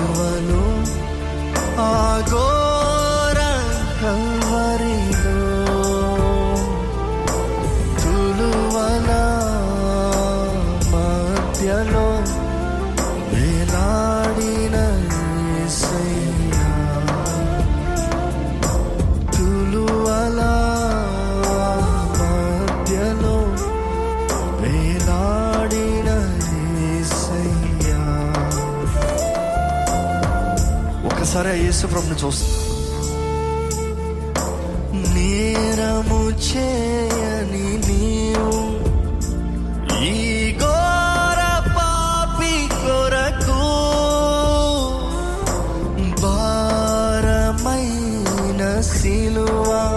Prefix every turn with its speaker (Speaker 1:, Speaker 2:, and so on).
Speaker 1: ಆಗುವನು ಆಗೋ ఒక్కసారి యేసుప్రభుని చూస్తా. నేరము చేయని నీవు ఈ ఘోర పాపి కొరకు భారమైన సిలువా.